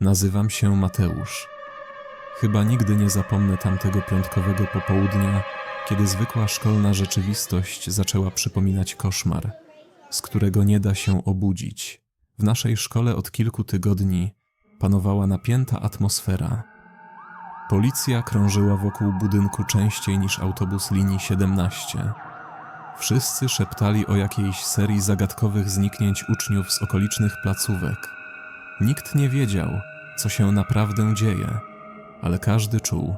Nazywam się Mateusz. Chyba nigdy nie zapomnę tamtego piątkowego popołudnia, kiedy zwykła szkolna rzeczywistość zaczęła przypominać koszmar, z którego nie da się obudzić. W naszej szkole od kilku tygodni panowała napięta atmosfera. Policja krążyła wokół budynku częściej niż autobus linii 17. Wszyscy szeptali o jakiejś serii zagadkowych zniknięć uczniów z okolicznych placówek. Nikt nie wiedział, co się naprawdę dzieje, ale każdy czuł,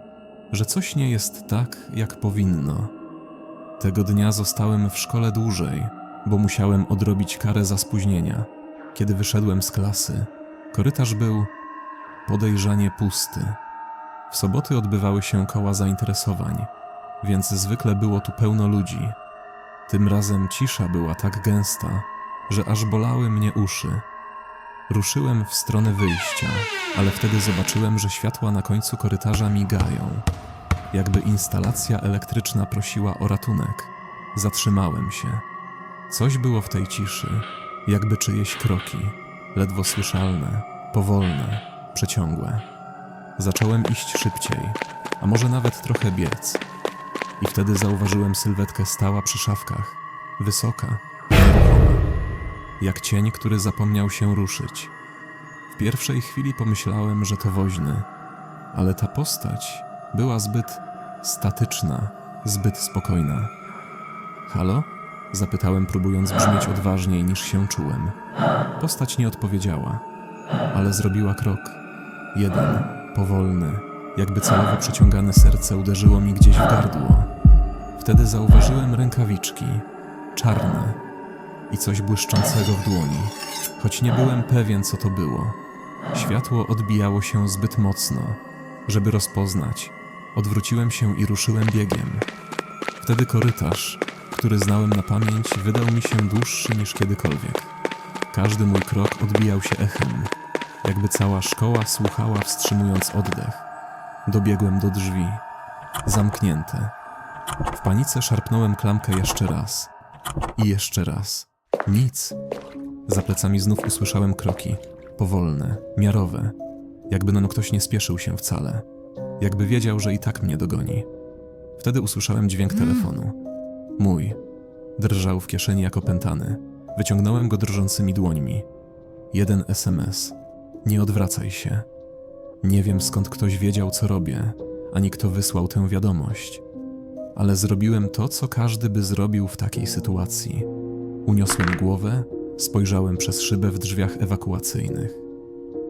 że coś nie jest tak, jak powinno. Tego dnia zostałem w szkole dłużej, bo musiałem odrobić karę za spóźnienia. Kiedy wyszedłem z klasy, korytarz był podejrzanie pusty. W soboty odbywały się koła zainteresowań, więc zwykle było tu pełno ludzi. Tym razem cisza była tak gęsta, że aż bolały mnie uszy. Ruszyłem w stronę wyjścia, ale wtedy zobaczyłem, że światła na końcu korytarza migają. Jakby instalacja elektryczna prosiła o ratunek. Zatrzymałem się. Coś było w tej ciszy, jakby czyjeś kroki, ledwo słyszalne, powolne, przeciągłe. Zacząłem iść szybciej, a może nawet trochę biec. I wtedy zauważyłem sylwetkę stała przy szafkach, wysoka, jak cień, który zapomniał się ruszyć. W pierwszej chwili pomyślałem, że to woźny, ale ta postać była zbyt statyczna, zbyt spokojna. Halo? Zapytałem, próbując brzmieć odważniej niż się czułem. Postać nie odpowiedziała, ale zrobiła krok. Jeden, powolny, jakby celowo przeciągane serce uderzyło mi gdzieś w gardło. Wtedy zauważyłem rękawiczki, czarne i coś błyszczącego w dłoni, choć nie byłem pewien, co to było. Światło odbijało się zbyt mocno, żeby rozpoznać. Odwróciłem się i ruszyłem biegiem. Wtedy korytarz, który znałem na pamięć, wydał mi się dłuższy niż kiedykolwiek. Każdy mój krok odbijał się echem, jakby cała szkoła słuchała, wstrzymując oddech. Dobiegłem do drzwi, zamknięte. W panice szarpnąłem klamkę jeszcze raz. I jeszcze raz. Nic. Za plecami znów usłyszałem kroki. Powolne, miarowe. Jakby no ktoś nie spieszył się wcale. Jakby wiedział, że i tak mnie dogoni. Wtedy usłyszałem dźwięk telefonu. Mój. Drżał w kieszeni jak opętany. Wyciągnąłem go drżącymi dłońmi. Jeden SMS. Nie odwracaj się. Nie wiem skąd ktoś wiedział, co robię, ani kto wysłał tę wiadomość. Ale zrobiłem to, co każdy by zrobił w takiej sytuacji. Uniosłem głowę, spojrzałem przez szybę w drzwiach ewakuacyjnych.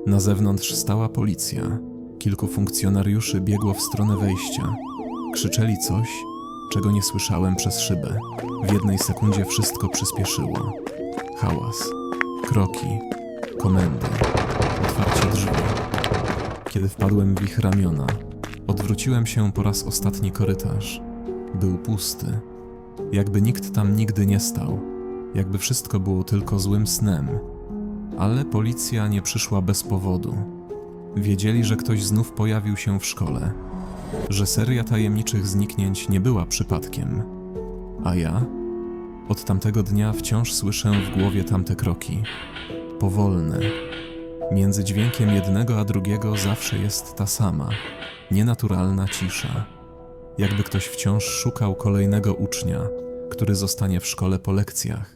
Na zewnątrz stała policja. Kilku funkcjonariuszy biegło w stronę wejścia. Krzyczeli coś, czego nie słyszałem przez szybę. W jednej sekundzie wszystko przyspieszyło. Hałas, kroki, komendy, otwarcie drzwi. Kiedy wpadłem w ich ramiona, odwróciłem się po raz ostatni korytarz. Był pusty. Jakby nikt tam nigdy nie stał. Jakby wszystko było tylko złym snem. Ale policja nie przyszła bez powodu. Wiedzieli, że ktoś znów pojawił się w szkole. Że seria tajemniczych zniknięć nie była przypadkiem. A ja? Od tamtego dnia wciąż słyszę w głowie tamte kroki. Powolne, Między dźwiękiem jednego a drugiego zawsze jest ta sama, nienaturalna cisza. Jakby ktoś wciąż szukał kolejnego ucznia, który zostanie w szkole po lekcjach.